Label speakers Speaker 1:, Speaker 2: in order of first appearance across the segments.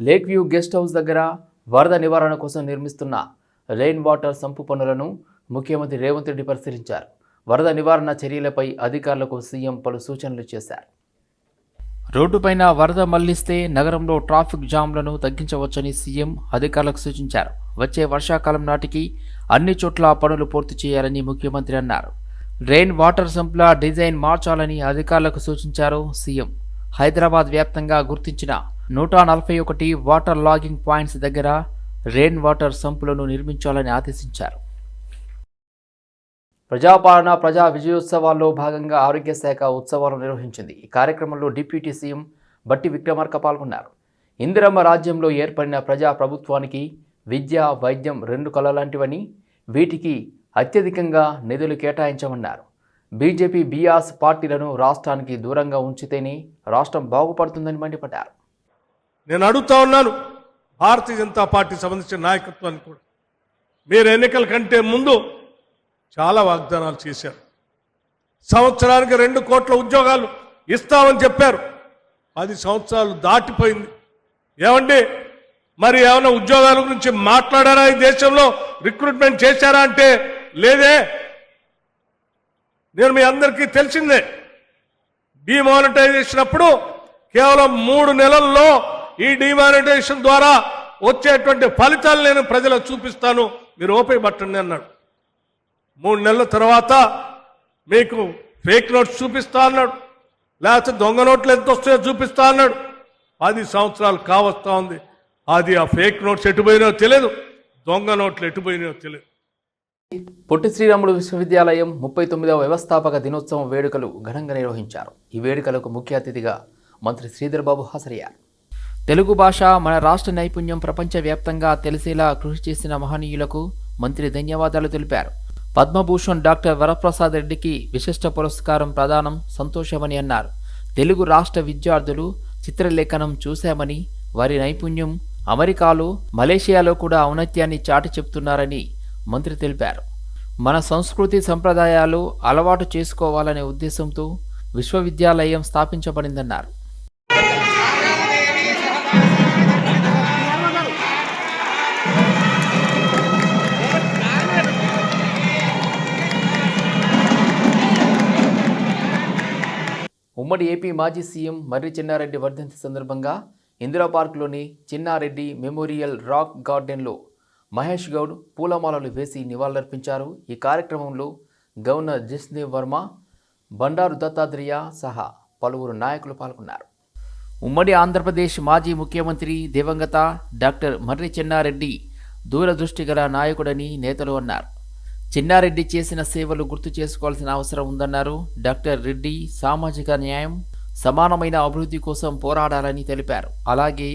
Speaker 1: Lake view guest house దగ్గర వరద నివారణ కోసం నిర్మిస్తున్న రెయిన్ వాటర్ సంపు పనులను ముఖ్యమంత్రి రేవంత్ రెడ్డి పరిశీలించారు. వరద నివారణ చర్యలపై అధికారులకు సీఎం పలు సూచనలు చేశారు. రోడ్డుపైన వరద మళ్ళిస్తే నగరంలో ట్రాఫిక్ జామ్లను తగ్గించవచ్చని సీఎం అధికారులకు సూచించారు. వచ్చే వర్షాకాలం నాటికి అన్ని చోట్ల పనులు పూర్తి చేయాలని ముఖ్యమంత్రి అన్నారు. రెయిన్ వాటర్ సంప్ల డిజైన్ మార్చాలని అధికారులకు సూచించారు సీఎం. హైదరాబాద్ వ్యాప్తంగా గుర్తించిన నూట నలభై ఒకటి వాటర్ లాగింగ్ పాయింట్స్ దగ్గర రెయిన్ వాటర్ సంపులను నిర్మించాలని ఆదేశించారు. ప్రజాపాలన ప్రజా విజయోత్సవాల్లో భాగంగా ఆరోగ్య శాఖ ఉత్సవాలు నిర్వహించింది. ఈ కార్యక్రమంలో డిప్యూటీ సీఎం బట్టి విక్రమార్క పాల్గొన్నారు. ఇందిరమ్మ రాజ్యంలో ఏర్పడిన ప్రజా ప్రభుత్వానికి విద్య వైద్యం రెండు కళలాంటివని వీటికి అత్యధికంగా నిధులు కేటాయించమన్నారు. బీజేపీ బీఆర్స్ పార్టీలను రాష్ట్రానికి దూరంగా ఉంచితేనే రాష్ట్రం బాగుపడుతుందని మండిపడ్డారు.
Speaker 2: నేను అడుగుతా ఉన్నాను భారతీయ జనతా పార్టీ సంబంధించిన నాయకత్వాన్ని కూడా. మీరు ఎన్నికల కంటే ముందు చాలా వాగ్దానాలు చేశారు. సంవత్సరానికి రెండు కోట్ల ఉద్యోగాలు ఇస్తామని చెప్పారు. పది సంవత్సరాలు దాటిపోయింది. ఏమండి మరి ఏమైనా ఉద్యోగాల గురించి మాట్లాడారా ఈ దేశంలో? రిక్రూట్మెంట్ చేశారా అంటే లేదే. నేను మీ అందరికీ తెలిసిందే. డిమానిటైజేషన్ అప్పుడు కేవలం మూడు నెలల్లో ఈ డిమానిటైజేషన్ ద్వారా వచ్చేటువంటి ఫలితాలు నేను ప్రజలకు చూపిస్తాను. మీరు ఓపే పట్టండి అన్నాడు. మూడు నెలల తర్వాత మీకు ఫేక్ నోట్స్ చూపిస్తా అన్నాడు. లేకపోతే దొంగ నోట్లు ఎంత వస్తాయో చూపిస్తా అన్నాడు. పది సంవత్సరాలు కావస్తా ఉంది. అది ఆ ఫేక్ నోట్స్ ఎటుపోయినాయో తెలియదు దొంగ నోట్లు ఎటుపోయినాయో తెలియదు
Speaker 1: పొట్టి శ్రీరాములు విశ్వవిద్యాలయం ముప్పై తొమ్మిదవ వ్యవస్థాపక దినోత్సవం వేడుకలు ఘనంగా నిర్వహించారు. ఈ వేడుకలకు ముఖ్య అతిథిగా మంత్రి శ్రీధర్ బాబు హాజరయ్యారు. తెలుగు భాష మన రాష్ట్ర నైపుణ్యం ప్రపంచవ్యాప్తంగా తెలిసేలా కృషి చేసిన మహనీయులకు మంత్రి ధన్యవాదాలు తెలిపారు. పద్మభూషణ్ డాక్టర్ వరప్రసాద్ రెడ్డికి విశిష్ట పురస్కారం ప్రదానం సంతోషమని అన్నారు. తెలుగు రాష్ట్ర విద్యార్థులు చిత్రలేఖనం చూశామని వారి నైపుణ్యం అమెరికాలో మలేషియాలో కూడా ఔన్నత్యాన్ని చాటి చెప్తున్నారని మంత్రి తెలిపారు. మన సంస్కృతి సంప్రదాయాలు అలవాటు చేసుకోవాలనే ఉద్దేశంతో విశ్వవిద్యాలయం స్థాపించబడిందన్నారు. ఉమ్మడి ఏపీ మాజీ సీఎం మర్రి చిన్నారెడ్డి వర్ధంతి సందర్భంగా ఇందిరా పార్క్లోని చిన్నారెడ్డి మెమోరియల్ రాక్ గార్డెన్లో మహేష్ గౌడ్ పూలమాలలు వేసి నివాళులర్పించారు. ఈ కార్యక్రమంలో గవర్నర్ జస్దేవ్ వర్మ బండారు దత్తాత్రేయ సహా పలువురు నాయకులు పాల్గొన్నారు. ఉమ్మడి ఆంధ్రప్రదేశ్ మాజీ ముఖ్యమంత్రి దివంగత డాక్టర్ మర్రి చెన్నారెడ్డి దూరదృష్టి గల నాయకుడని నేతలు అన్నారు. చిన్నారెడ్డి చేసిన సేవలు గుర్తు చేసుకోవాల్సిన అవసరం ఉందన్నారు. డాక్టర్ రెడ్డి సామాజిక న్యాయం సమానమైన అభివృద్ధి కోసం పోరాడాలని తెలిపారు. అలాగే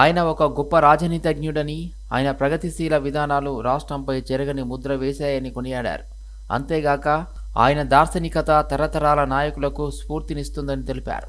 Speaker 1: ఆయన ఒక గొప్ప రాజనీతిజ్ఞుడని ఆయన ప్రగతిశీల విధానాలు రాష్ట్రంపై చెరగని ముద్ర వేశాయని కొనియాడారు. అంతేగాక ఆయన దార్శనికత తరతరాల నాయకులకు స్ఫూర్తినిస్తుందని తెలిపారు.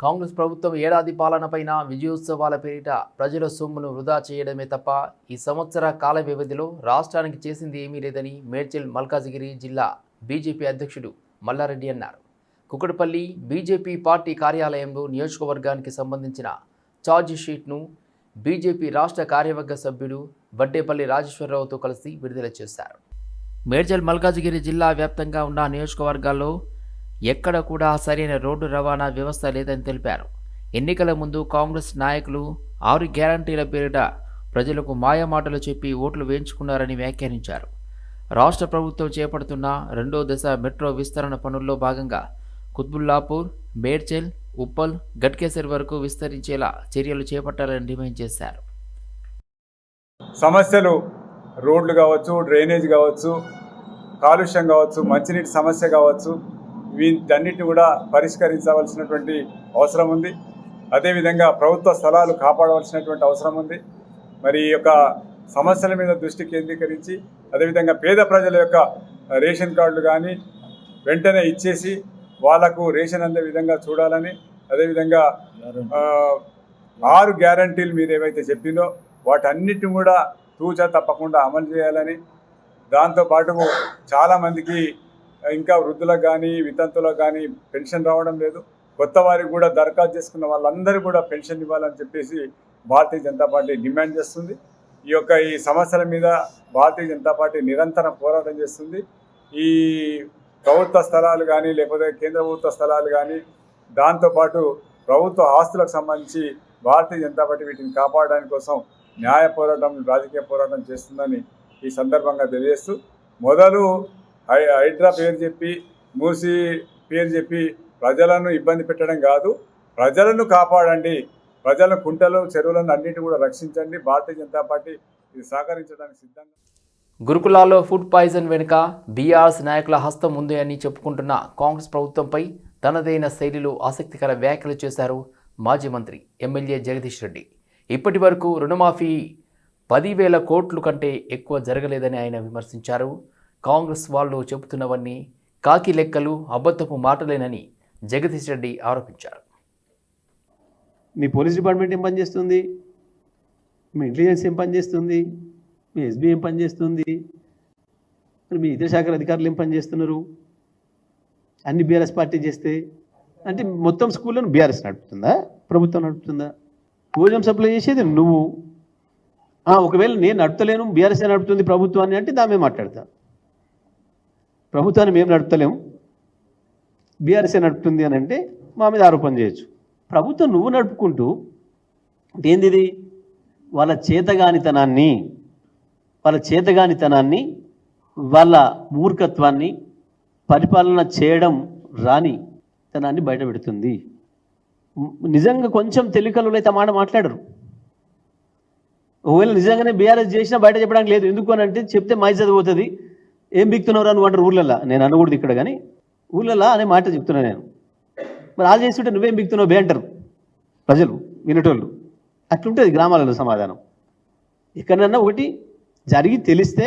Speaker 1: కాంగ్రెస్ ప్రభుత్వం ఏడాది పాలనపైన విజయోత్సవాల పేరిట ప్రజల సొమ్మును వృధా చేయడమే తప్ప ఈ సంవత్సర కాల వ్యవధిలో రాష్ట్రానికి చేసింది ఏమీ లేదని మేడ్చల్ మల్కాజిగిరి జిల్లా బీజేపీ అధ్యక్షుడు మల్లారెడ్డి అన్నారు. కుకటపల్లి బీజేపీ పార్టీ కార్యాలయంలో నియోజకవర్గానికి సంబంధించిన ఛార్జ్ షీట్ను బీజేపీ రాష్ట్ర కార్యవర్గ సభ్యుడు వడ్డేపల్లి రాజేశ్వరరావుతో కలిసి విడుదల చేశారు. మేడ్చల్ మల్కాజిగిరి జిల్లా వ్యాప్తంగా ఉన్న నియోజకవర్గాల్లో ఎక్కడ కూడా సరైన రోడ్డు రవాణా వ్యవస్థ లేదని తెలిపారు. ఎన్నికల ముందు కాంగ్రెస్ నాయకులు ఆరు గ్యారంటీల పేరిట ప్రజలకు మాయమాటలు చెప్పి ఓట్లు వేయించుకున్నారని వ్యాఖ్యానించారు. రాష్ట్ర ప్రభుత్వం చేపడుతున్న రెండో దశ మెట్రో విస్తరణ పనుల్లో భాగంగా కుత్బుల్లాపూర్ మేడ్చెల్ ఉప్పల్ గట్కేసర్ వరకు విస్తరించేలా చర్యలు చేపట్టాలని డిమాండ్ చేశారు.
Speaker 3: సమస్యలు రోడ్లు కావచ్చు డ్రైనేజ్ కావచ్చు కాలుష్యం కావచ్చు మంచినీటి సమస్య కావచ్చు వీటన్నిటిని కూడా పరిష్కరించవలసినటువంటి అవసరం ఉంది. అదేవిధంగా ప్రభుత్వ స్థలాలు కాపాడవలసినటువంటి అవసరం ఉంది. మరి ఈ యొక్క సమస్యల మీద దృష్టి కేంద్రీకరించి అదేవిధంగా పేద ప్రజల యొక్క రేషన్ కార్డులు కానీ వెంటనే ఇచ్చేసి వాళ్ళకు రేషన్ అందే విధంగా చూడాలని అదేవిధంగా ఆరు గ్యారంటీలు మీరు ఏవైతే చెప్పిందో వాటన్నిటిని కూడా తూచ తప్పకుండా అమలు చేయాలని. దాంతోపాటు చాలామందికి ఇంకా వృద్ధులకు కానీ వితంతులకు కానీ పెన్షన్ రావడం లేదు. కొత్త వారికి కూడా దరఖాస్తు చేసుకున్న వాళ్ళందరూ కూడా పెన్షన్ ఇవ్వాలని చెప్పేసి భారతీయ జనతా పార్టీ డిమాండ్ చేస్తుంది. ఈ యొక్క ఈ సమస్యల మీద భారతీయ జనతా పార్టీ నిరంతరం పోరాటం చేస్తుంది. ఈ ప్రభుత్వ స్థలాలు కానీ లేకపోతే కేంద్ర ప్రభుత్వ స్థలాలు కానీ దాంతోపాటు ప్రభుత్వ ఆస్తులకు సంబంధించి భారతీయ జనతా పార్టీ వీటిని కాపాడడానికి కోసం న్యాయ పోరాటం రాజకీయ పోరాటం చేస్తుందని ఈ సందర్భంగా తెలియజేస్తూ మొదలు హై- హైడ్రా పేరు చెప్పి మూసి పేరు చెప్పి ప్రజలను ఇబ్బంది పెట్టడం కాదు. ప్రజలను కాపాడండి. ప్రజల కుంటలు చెరువులను అన్నిటి కూడా రక్షించండి. భారతీయ జనతా పార్టీ ఇది సహకరించడానికి సిద్ధంగా
Speaker 1: గురుకులాల్లో ఫుడ్ పాయిజన్ వెనుక బీఆర్ఎస్ నాయకుల హస్తం ఉంది అని చెప్పుకుంటున్న కాంగ్రెస్ ప్రభుత్వంపై తనదైన శైలిలో ఆసక్తికర వ్యాఖ్యలు చేశారు మాజీ మంత్రి ఎమ్మెల్యే జగదీష్ రెడ్డి. ఇప్పటి వరకు రుణమాఫీ పదివేల కోట్లు కంటే ఎక్కువ జరగలేదని ఆయన విమర్శించారు. కాంగ్రెస్ వాళ్ళు చెబుతున్నవన్నీ కాకి లెక్కలు అబద్ధపు మాటలేనని జగదీష్ రెడ్డి ఆరోపించారు.
Speaker 4: మీ పోలీస్ డిపార్ట్మెంట్ ఏం పనిచేస్తుంది మీ ఇంటెలిజెన్స్ ఏం పనిచేస్తుంది మీ ఎస్బీ ఏం పనిచేస్తుంది మరి మీ ఇతర శాఖల అధికారులు ఏం పనిచేస్తున్నారు అన్ని బీఆర్ఎస్ పార్టీ చేస్తే అంటే మొత్తం స్కూళ్ళను బీఆర్ఎస్ నడుపుతుందా? ప్రభుత్వం నడుపుతుందా? భోజనం సప్లై చేసేది నువ్వు. ఒకవేళ నేను నడపలేను బీఆర్ఎస్ నడుపుతుంది ప్రభుత్వాన్ని అంటే దామే మాట్లాడతా. ప్రభుత్వాన్ని మేము నడపలేము బీఆర్ఎస్ఏ నడుపుతుంది అని అంటే మా మీద ఆరోపణ చేయొచ్చు. ప్రభుత్వం నువ్వు నడుపుకుంటూ ఏందిది? ఏంది వాళ్ళ చేతగానితనాన్ని వాళ్ళ చేతగానితనాన్ని వాళ్ళ మూర్ఖత్వాన్ని పరిపాలన చేయడం రాని తనాన్ని బయటపెడుతుంది. నిజంగా కొంచెం తెలికలు అయితే మాట మాట్లాడరు. ఒకవేళ నిజంగానే బీఆర్ఎస్ చేసినా బయట చెప్పడానికి లేదు. ఎందుకు అని అంటే చెప్తే మై చదిపోతుంది ఏం బిక్తున్నారు నువ్వు అంటారు ఊర్లల్లో. నేను అనకూడదు ఇక్కడ కానీ. ఊళ్ళల్లో అనే మాట చెప్తున్నా నేను. మరి వాళ్ళు చేస్తుంటే నువ్వేం బిక్తున్నావు బే అంటారు. ప్రజలు వినటోళ్ళు. అట్లుంటుంది గ్రామాలలో సమాధానం. ఎక్కడన్నా ఒకటి జరిగి తెలిస్తే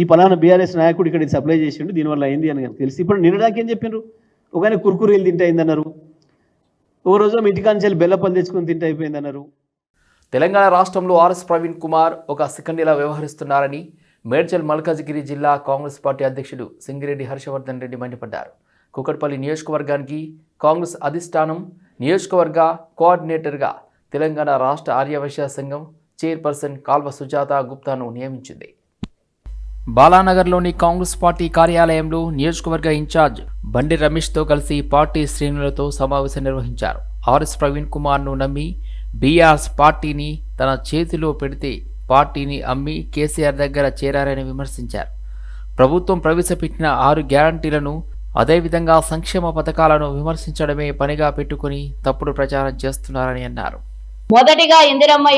Speaker 4: ఈ పలానా బీఆర్ఎస్ నాయకుడు ఇక్కడ సప్లై చేసిండు దీనివల్ల అయింది అని తెలిసి. ఇప్పుడు నిన్నదాకా ఏం చెప్పిండ్రు ఒకనే కుర్కురీలు తింటే అయిందన్నారు. ఓ రోజు ఇంటికాంచెల్లి బెల్లపల్లి తెచ్చుకొని తింటే అయిపోయిందన్నారు
Speaker 1: తెలంగాణ రాష్ట్రంలో ఆర్ఎస్ ప్రవీణ్ కుమార్ ఒక సెకండీలా వ్యవహరిస్తున్నారని మేడ్చల్ మల్కాజ్గిరి జిల్లా కాంగ్రెస్ పార్టీ అధ్యక్షుడు సింగిరెడ్డి హర్షవర్ధన్ రెడ్డి మండిపడ్డారు. కుకట్పల్లి నియోజకవర్గానికి కాంగ్రెస్ అధిష్టానం నియోజకవర్గ కోఆర్డినేటర్గా తెలంగాణ రాష్ట్ర ఆర్యవైశ్య సంఘం చైర్పర్సన్ కాల్వ సుజాత గుప్తాను నియమించింది. బాలానగర్లోని కాంగ్రెస్ పార్టీ కార్యాలయంలో నియోజకవర్గ ఇన్ఛార్జ్ బండి రమేష్తో కలిసి పార్టీ శ్రేణులతో సమావేశం నిర్వహించారు. ఆర్ఎస్ ప్రవీణ్ కుమార్ను నమ్మి బీఆర్ఎస్ పార్టీని తన చేతిలో పెడితే పార్టీని అమ్మి కేసీఆర్ దగ్గర చేరారని విమర్శించారు. ప్రభుత్వం ప్రవేశపెట్టిన ఆరు గ్యారంటీలను అదేవిధంగా సంక్షేమ పథకాలను విమర్శించడమే పనిగా పెట్టుకుని తప్పుడు ప్రచారం చేస్తున్నారని అన్నారు.
Speaker 5: మొదటిగా ఇందిరమ్మ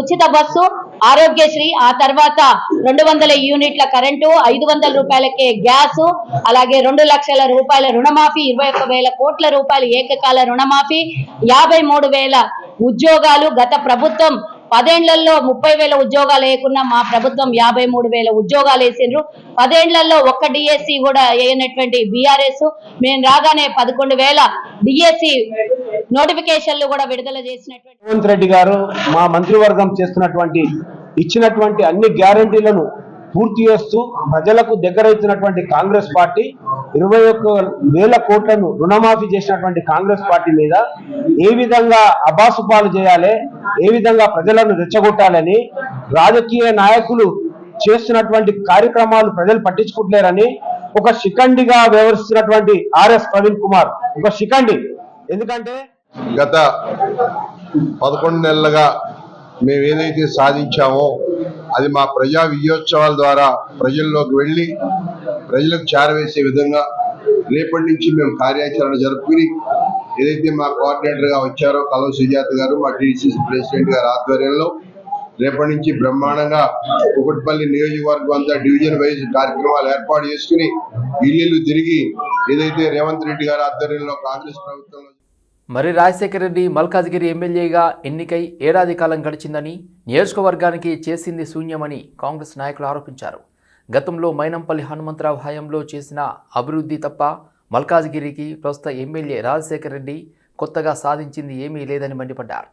Speaker 5: ఉచిత బస్సు ఆరోగ్యశ్రీ ఆ తర్వాత రెండు వందల యూనిట్ల కరెంటు ఐదు వందల రూపాయలకే గ్యాస్ అలాగే రెండు లక్షల రూపాయల రుణమాఫీ ఇరవై ఒక్క వేల కోట్ల రూపాయల ఏకకాల రుణమాఫీ యాభై మూడు వేల ఉద్యోగాలు గత ప్రభుత్వం పదేండ్లలో ముప్పై వేల ఉద్యోగాలు వేయకుండా మా ప్రభుత్వం యాభై మూడు వేల ఉద్యోగాలు వేసిండ్రు. పదేండ్లలో ఒక్క డిఎస్సి కూడా వేయనటువంటి బీఆర్ఎస్ మేము రాగానే పదకొండు వేల డిఎస్సి నోటిఫికేషన్లు కూడా విడుదల చేసినటువంటి
Speaker 6: రేవంత్ రెడ్డి గారు మా మంత్రివర్గం చేస్తున్నటువంటి ఇచ్చినటువంటి అన్ని గ్యారంటీలను పూర్తి చేస్తూ ప్రజలకు దగ్గరైతున్నటువంటి కాంగ్రెస్ పార్టీ ఇరవై ఒక్క వేల కోట్లను రుణమాఫీ చేసినటువంటి కాంగ్రెస్ పార్టీ మీద ఏ విధంగా అబాసుపాలు చేయాలి ఏ విధంగా ప్రజలను రెచ్చగొట్టాలని రాజకీయ నాయకులు చేస్తున్నటువంటి కార్యక్రమాలు ప్రజలు పట్టించుకుంటలేరని ఒక శిఖండిగా వ్యవహరిస్తున్నటువంటి ఆర్ఎస్ ప్రవీణ్ కుమార్. ఒక శిఖండి. ఎందుకంటే
Speaker 7: గత పదకొండు నెలలుగా మేము ఏదైతే సాధించామో అది మా ప్రజా విజయోత్సవాల ద్వారా ప్రజల్లోకి వెళ్ళి ప్రజలకు చేరవేసే విధంగా రేపటి నుంచి మేము కార్యాచరణ జరుపుకుని ఏదైతే మా కోఆర్డినేటర్గా వచ్చారో కలవ సుజాత గారు మా టీడీసీసీ ప్రెసిడెంట్ గారి ఆధ్వర్యంలో రేపటి నుంచి బ్రహ్మాండంగా కుకట్పల్లి నియోజకవర్గం అంతా డివిజన్ వైజ్ కార్యక్రమాలు ఏర్పాటు చేసుకుని ఇల్లు తిరిగి ఏదైతే రేవంత్ రెడ్డి గారి ఆధ్వర్యంలో కాంగ్రెస్ ప్రభుత్వంలో
Speaker 1: మరి రాజశేఖర రెడ్డి మల్కాజ్గిరి ఎమ్మెల్యేగా ఎన్నికై ఏడాది కాలం గడిచిందని నియోజకవర్గానికి చేసింది శూన్యమని కాంగ్రెస్ నాయకులు ఆరోపించారు. గతంలో మైనంపల్లి హనుమంతరావు హయాంలో చేసిన అభివృద్ధి తప్ప మల్కాజ్గిరికి ప్రస్తుత ఎమ్మెల్యే రాజశేఖర రెడ్డి కొత్తగా సాధించింది ఏమీ లేదని మండిపడ్డారు.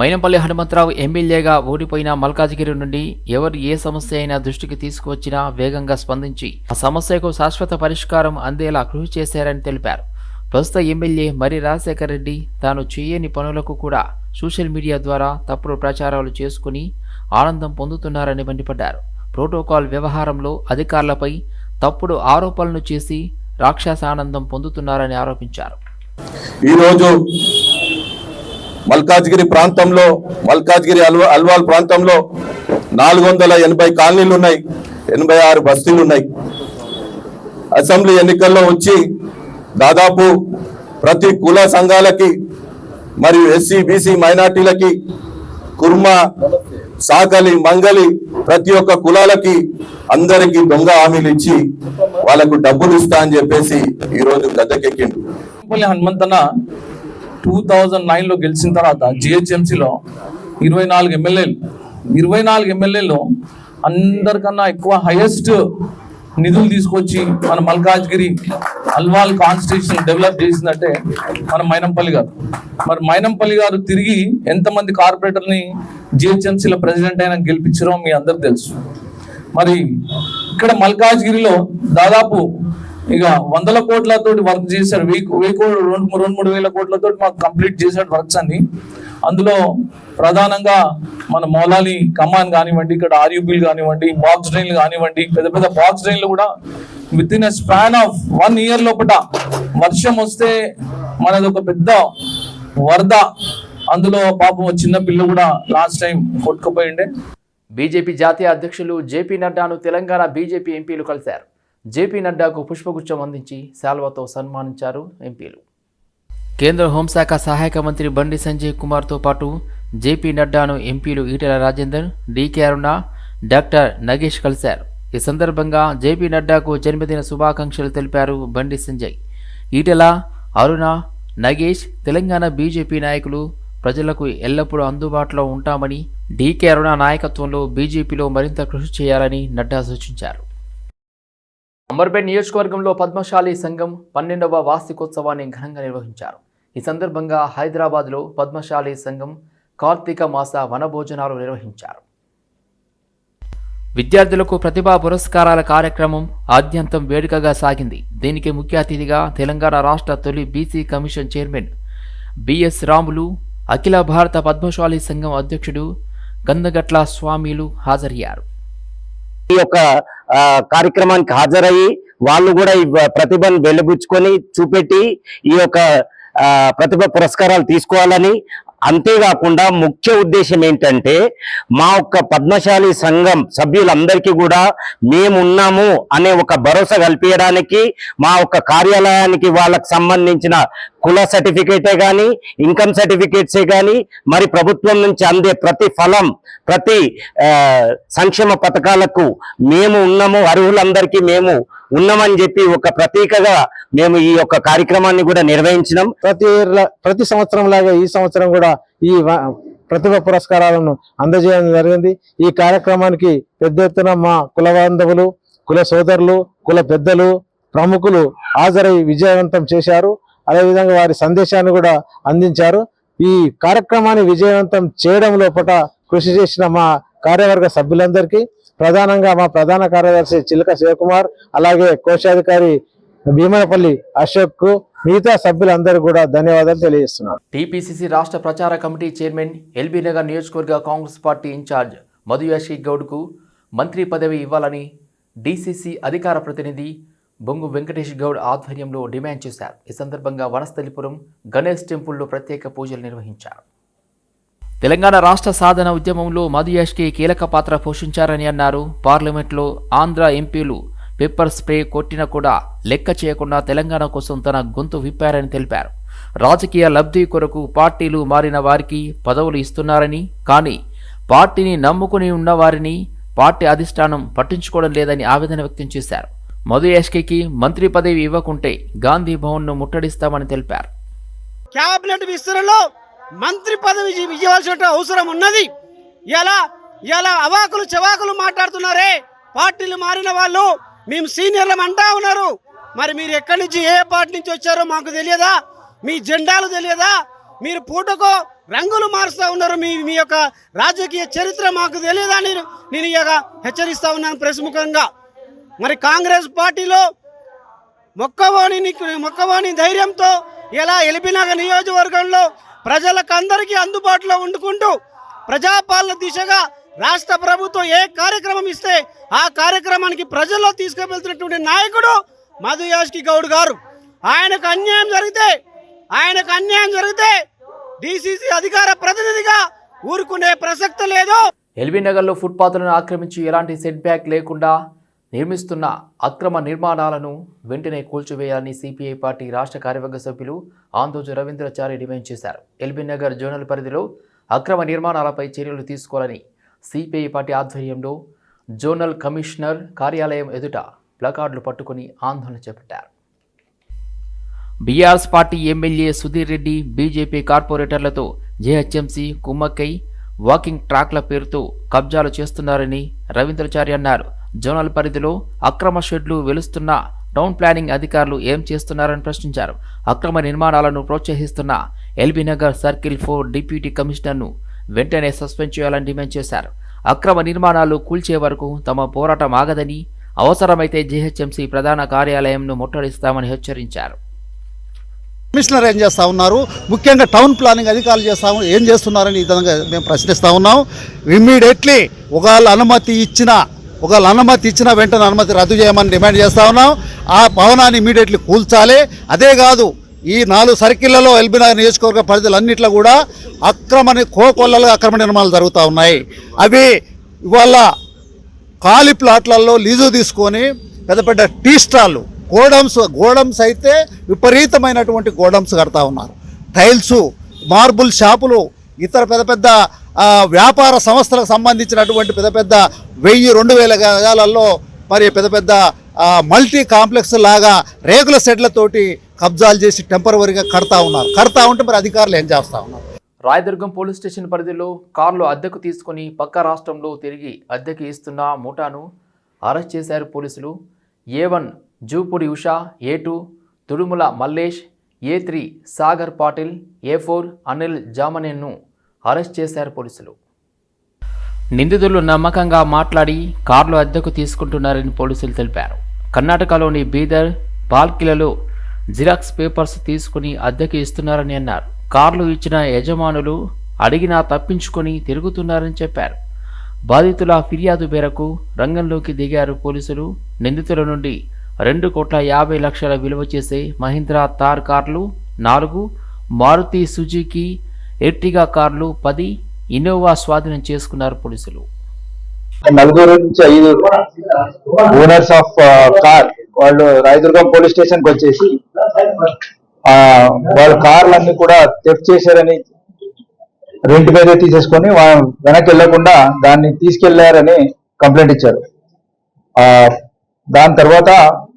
Speaker 1: మైనంపల్లి హనుమంతరావు ఎమ్మెల్యేగా ఓడిపోయిన మల్కాజ్గిరి నుండి ఎవరు ఏ సమస్య అయినా దృష్టికి తీసుకువచ్చినా వేగంగా స్పందించి ఆ సమస్యకు శాశ్వత పరిష్కారం అందేలా కృషి చేశారని తెలిపారు. ప్రస్తుత ఎమ్మెల్యే మరి రాజశేఖర రెడ్డి తాను చేయని పనులకు కూడా సోషల్ మీడియా ద్వారా తప్పుడు ప్రచారాలు చేసుకుని ఆనందం పొందుతున్నారని మండిపడ్డారు. ప్రోటోకాల్ వ్యవహారంలో అధికారులపై తప్పుడు ఆరోపణలు చేసి రాక్షస ఆనందం పొందుతున్నారని ఆరోపించారు.
Speaker 8: ఈరోజు మల్కాజ్గిరి ప్రాంతంలో మల్కాజ్గిరి అల్వా అల్వాల్ ప్రాంతంలో నాలుగు వందల ఎనభై కాలనీలు ఉన్నాయి ఎనభై ఆరు బస్తీలు ఉన్నాయి అసెంబ్లీ ఎన్నికల్లో వచ్చి దాదాపు ప్రతి కుల సంఘాలకి మరియు ఎస్సీ బీసీ మైనార్టీలకి కుర్మ సాకలి మంగలి ప్రతి ఒక్క కులాలకి అందరికి దొంగ హామీలు ఇచ్చి వాళ్ళకు డబ్బులు ఇస్తా అని చెప్పేసి ఈరోజు గద్దెకెక్కిండు.
Speaker 9: పల్లి హనుమంతన్న టూ థౌజండ్ నైన్లో గెలిచిన తర్వాత జిహెచ్ఎంసీలో ఇరవై నాలుగు ఎమ్మెల్యేలు. ఇరవై నాలుగు ఎమ్మెల్యేలు అందరికన్నా ఎక్కువ హైయెస్ట్ నిధులు తీసుకొచ్చి మన మల్కాజ్గిరి అల్వాల్ కాన్స్టిట్యూషన్ డెవలప్ చేసిందంటే మన మైనంపల్లి గారు. మరి మైనంపల్లి గారు తిరిగి ఎంతమంది కార్పొరేటర్ని జిహెచ్ఎంసీల ప్రెసిడెంట్ అయినా గెలిపించారో మీ అందరు తెలుసు. మరి ఇక్కడ మల్కాజ్గిరిలో దాదాపు ఇక వందల కోట్లతోటి వర్క్ చేశారు. వెయ్యి వెయ్యి కోట్లు రెండు రెండు మూడు వేల కోట్లతోటి మాకు కంప్లీట్ చేశాడు వర్క్స్ అన్ని. అందులో ప్రధానంగా మన మౌలాలి కమాన్ కానివ్వండి ఇక్కడ ఆర్యూబీలు కానివ్వండి బాక్స్ డ్రైన్లు కానివ్వండి పెద్ద పెద్ద బాక్స్ డ్రైన్లు కూడా with in span of one year లోపల వర్షం వస్తే మనది ఒక పెద్ద వరద. అందులో పాపం చిన్న పిల్ల కూడా లాస్ట్ టైం కొట్టుకుపోయిండే.
Speaker 1: బీజేపీ జాతీయ అధ్యక్షులు జేపీ నడ్డాను తెలంగాణ బీజేపీ ఎంపీలు కలిశారు. జేపీ నడ్డాకు పుష్పగుచ్చం అందించి శాల్వాతో సన్మానించారు ఎంపీలు. కేంద్ర హోంశాఖ సహాయక మంత్రి బండి సంజయ్ కుమార్తో పాటు జేపీ నడ్డాను ఎంపీలు ఈటెల రాజేందర్ డీకే అరుణ డాక్టర్ నగేష్ కలిశారు. ఈ సందర్భంగా జేపీ నడ్డాకు జన్మదిన శుభాకాంక్షలు తెలిపారు బండి సంజయ్. ఈటెల అరుణ నగేష్ తెలంగాణ బీజేపీ నాయకులు ప్రజలకు ఎల్లప్పుడూ అందుబాటులో ఉంటామని డీకే అరుణ నాయకత్వంలో బీజేపీలో మరింత కృషి చేయాలని నడ్డా సూచించారు. అంబర్పేట్ నియోజకవర్గంలో పద్మశాలి సంఘం పన్నెండవ వార్షికోత్సవాన్ని ఘనంగా నిర్వహించారు. ఈ సందర్భంగా హైదరాబాద్లో పద్మశాలి సంఘం కార్తీక మాస వనభోజనాలు నిర్వహించారు. విద్యార్థులకు ప్రతిభా పురస్కారాల కార్యక్రమం ఆద్యంతం వేడుకగా సాగింది. దీనికి ముఖ్య అతిథిగా తెలంగాణ రాష్ట్ర తొలి BC commission chairman BS Ramulu Akhila Bharata Padmashali Sangham అధ్యక్షుడు గందగట్ల స్వామిలు హాజరయ్యారు.
Speaker 10: ఈ యొక్క ఆ, కార్యక్రమానికి హాజరయ్యి వాళ్ళు కూడా ఈ ప్రతిభను వెలుబుచ్చుకొని చూపెట్టి ఈ యొక్క ఆ, ప్రతిభ పురస్కారాలు తీసుకోవాలని అంతేకాకుండా ముఖ్య ఉద్దేశం ఏంటంటే మా యొక్క పద్మశాలి సంఘం సభ్యులందరికీ కూడా మేమున్నాము అనే ఒక భరోసా కల్పించడానికి మా యొక్క కార్యాలయానికి వాళ్ళకి సంబంధించిన కుల సర్టిఫికేటే కానీ ఇన్కమ్ సర్టిఫికేట్సే కానీ మరి ప్రభుత్వం నుంచి అందే ప్రతి ఫలం ప్రతి సంక్షేమ పథకాలకు మేము ఉన్నాము అర్హులందరికీ మేము ఉన్నామని చెప్పి ఒక ప్రతీకగా మేము ఈ యొక్క కార్యక్రమాన్ని కూడా నిర్వహించినాం.
Speaker 11: ప్రతి ప్రతి సంవత్సరం లాగా ఈ సంవత్సరం కూడా ఈ ప్రతిభ పురస్కారాలను అందజేయడం జరిగింది. ఈ కార్యక్రమానికి పెద్ద ఎత్తున మా కుల బాంధవులు కుల సోదరులు కుల పెద్దలు ప్రముఖులు హాజరై విజయవంతం చేశారు. అదేవిధంగా వారి సందేశాన్ని కూడా అందించారు. ఈ కార్యక్రమాన్ని విజయవంతం చేయడం లోపల కృషి చేసిన మా కార్యవర్గ సభ్యులందరికీ ప్రధానంగా మా ప్రధాన కార్యదర్శి చిలక శివకుమార్ అలాగే కోశాధికారి భీమనపల్లి అశోక్కు మిగతా సభ్యులందరూ కూడా ధన్యవాదాలు తెలియజేస్తున్నారు
Speaker 1: టీపీసీసీ రాష్ట్ర ప్రచార కమిటీ చైర్మన్ ఎల్బీ నగర్ నియోజకవర్గ కాంగ్రెస్ పార్టీ ఇన్ఛార్జ్ మధుయాషి గౌడ్కు మంత్రి పదవి ఇవ్వాలని డీసీసీ అధికార ప్రతినిధి బొంగు వెంకటేష్ గౌడ్ ఆధ్వర్యంలో డిమాండ్ చేశారు. ఈ సందర్భంగా వనస్థలిపురం గణేష్ టెంపుల్లో ప్రత్యేక పూజలు నిర్వహించారు. తెలంగాణ రాష్ట్ర సాధన ఉద్యమంలో మధుయాష్కి కీలక పాత్ర పోషించారని అన్నారు. పార్లమెంట్లో ఆంధ్ర ఎంపీలు పెప్పర్ స్ప్రే కొట్టినా కూడా లెక్క చేయకుండా తెలంగాణ కోసం తన గొంతు విప్పారని తెలిపారు. రాజకీయ లబ్ధి కొరకు పార్టీలు మారిన వారికి పదవులు ఇస్తున్నారని కానీ పార్టీని నమ్ముకుని ఉన్నవారిని పార్టీ అధిష్టానం పట్టించుకోవడం లేదని ఆవేదన వ్యక్తం చేశారు. మధు యాష్కి మంత్రి పదవి ఇవ్వకుంటే గాంధీ భవన్ను ముట్టడిస్తామని తెలిపారు.
Speaker 12: విస్తరణలో మంత్రి పదవి ఇవ్వాల్సిన అవసరం ఉన్నది. ఎలా? ఎలా? అవాకులు చవాకులు మాట్లాడుతున్నారే. పార్టీలు మారిన వాళ్ళు మేము సీనియర్లం అంటా ఉన్నారు. మరి మీరు ఎక్కడి నుంచి ఏ పార్టీ నుంచి వచ్చారో మాకు తెలియదా? మీ జెండాలు తెలియదా? మీరు పూటకు రంగులు మారుస్తూ ఉన్నారు. మీ మీ యొక్క రాజకీయ చరిత్ర మాకు తెలియదా? నేను నేను ఇక హెచ్చరిస్తూ ఉన్నాను ప్రముఖంగా మరి కాంగ్రెస్ పార్టీలో మొక్కవాణి మొక్కవాణి ధైర్యంతో ఇలా ఎలిపినగర్ నియోజకవర్గంలో ప్రజలకు అందరికీ అందుబాటులో ఉండుకుంటూ ప్రజాపాలన దిశగా రాష్ట్ర ప్రభుత్వం ఏ కార్యక్రమం ఇస్తే ఆ కార్యక్రమానికి ప్రజల్లో తీసుకువెళ్తున్నటువంటి నాయకుడు మధు యాష్కి గౌడ్ గారు. ఆయనకు అన్యాయం జరిగితే ఆయనకు అన్యాయం జరిగితే డిసిసి అధికార ప్రతినిధిగా ఊరుకునే ప్రసక్తి లేదు.
Speaker 1: ఎల్బీ నగర్లో ఫుట్పాత్లను ఆక్రమించి ఎలాంటి సెట్ బ్యాక్ లేకుండా నిర్మిస్తున్న అక్రమ నిర్మాణాలను వెంటనే కూల్చివేయాలని సిపిఐ పార్టీ రాష్ట్ర కార్యవర్గ సభ్యులు ఆందోజు రవీంద్రచారి డిమాండ్ చేశారు. ఎల్బీ నగర్ జోనల్ పరిధిలో అక్రమ నిర్మాణాలపై చర్యలు తీసుకోవాలని సిపిఐ పార్టీ ఆధ్వర్యంలో జోనల్ కమిషనర్ కార్యాలయం ఎదుట ప్లకార్డులు పట్టుకుని ఆందోళన చేపట్టారు. BRS party MLA Sudheer Reddy BJP కార్పొరేటర్లతో GHMC కుమ్మక్కై వాకింగ్ ట్రాక్ల పేరుతో కబ్జాలు చేస్తున్నారని రవీంద్రచారి అన్నారు. జోనల్ పరిధిలో అక్రమ షెడ్లు వెలుస్తున్న టౌన్ ప్లానింగ్ అధికారులు ఏం చేస్తున్నారని ప్రశ్నించారు. అక్రమ నిర్మాణాలను ప్రోత్సహిస్తున్న LB Nagar circle four deputy కమిషనర్ను వెంటనే సస్పెండ్ చేయాలని డిమాండ్ చేశారు. అక్రమ నిర్మాణాలు కూల్చే వరకు తమ పోరాటం ఆగదని అవసరమైతే జీహెచ్ఎంసీ ప్రధాన కార్యాలయంను ముట్టడిస్తామని హెచ్చరించారు.
Speaker 12: కమిషనర్ ఏం చేస్తూ ఉన్నారు? ముఖ్యంగా టౌన్ ప్లానింగ్ అధికారులు చేస్తా ఏం చేస్తున్నారని ఈ విధంగా మేము ప్రశ్నిస్తూ ఉన్నాం. ఇమ్మీడియట్లీ ఒకవేళ అనుమతి ఇచ్చిన ఒకవేళ అనుమతి ఇచ్చిన వెంటనే అనుమతి రద్దు చేయమని డిమాండ్ చేస్తూ ఉన్నాం. ఆ భవనాన్ని ఇమీడియట్లీ కూల్చాలి. అదే కాదు ఈ నాలుగు సర్కిళ్ళలో ఎల్బీనగర్ నియోజకవర్గ పరిధులన్నింటిలో కూడా అక్రమ కోకొల్లలుగా అక్రమ నిర్మాణాలు జరుగుతూ ఉన్నాయి. అవి ఇవాళ ఖాళీ ప్లాట్లలో లీజు తీసుకొని పెద్ద పెద్ద టీ స్టాళ్ళు గోడమ్స్ గోడమ్స్ అయితే విపరీతమైనటువంటి గోడమ్స్ కడతా ఉన్నారు. టైల్స్ మార్బుల్ షాపులు ఇతర పెద్ద పెద్ద వ్యాపార సంస్థలకు సంబంధించినటువంటి పెద్ద పెద్ద వెయ్యి రెండు వేల గజాలలో మరి పెద్ద పెద్ద మల్టీ కాంప్లెక్స్ లాగా రేకుల షెడ్లతోటి కబ్జాలు చేసి టెంపరవరీగా కడతా ఉన్నారు. కడతా ఉంటే మరి అధికారులు ఏం చేస్తా ఉన్నారు?
Speaker 1: రాయదుర్గం పోలీస్ స్టేషన్ పరిధిలో కార్లు అద్దెకు తీసుకుని పక్క రాష్ట్రంలో తిరిగి అద్దెకు ఇస్తున్న మూటాను అరెస్ట్ చేశారు పోలీసులు. A one Jupudi Usha A two Tudumula Mallesh A three Sagar Patil A four Anil జామనేన్ను arrest చేశారు పోలీసులు. నిందితులు నమ్మకంగా మాట్లాడి కార్లు అద్దెకు తీసుకుంటున్నారని పోలీసులు తెలిపారు. కర్ణాటకలోని బీదర్ బాల్కిలలో జిరాక్స్ పేపర్స్ తీసుకుని అద్దెకు ఇస్తున్నారని అన్నారు. కార్లు ఇచ్చిన యజమానులు అడిగినా తప్పించుకొని తిరుగుతున్నారని చెప్పారు. బాధితుల ఫిర్యాదు మేరకు రంగంలోకి దిగారు పోలీసులు. నిందితుల నుండి రెండు కోట్ల యాభై లక్షల విలువ చేసే మహీంద్రా తార్ కార్లు నాలుగు మారుతి సుజుకి ఎర్టిగా కార్లు పది ఇన్నోవా స్వాధీనం చేసుకున్నారు పోలీసులు.
Speaker 6: నలుగురు నుంచి ఐదు ఓనర్స్ ఆఫ్ కార్ వాళ్ళు రాయదుర్గం పోలీస్ స్టేషన్కి వచ్చేసి ఆ వాళ్ళ కార్లన్నీ కూడా థెఫ్ట్ చేశారని రెంట్ మీద తీసేసుకొని వెనక్కి వెళ్ళకుండా దాన్ని తీసుకెళ్ళారని కంప్లైంట్ ఇచ్చారు. ఆ దాని తర్వాత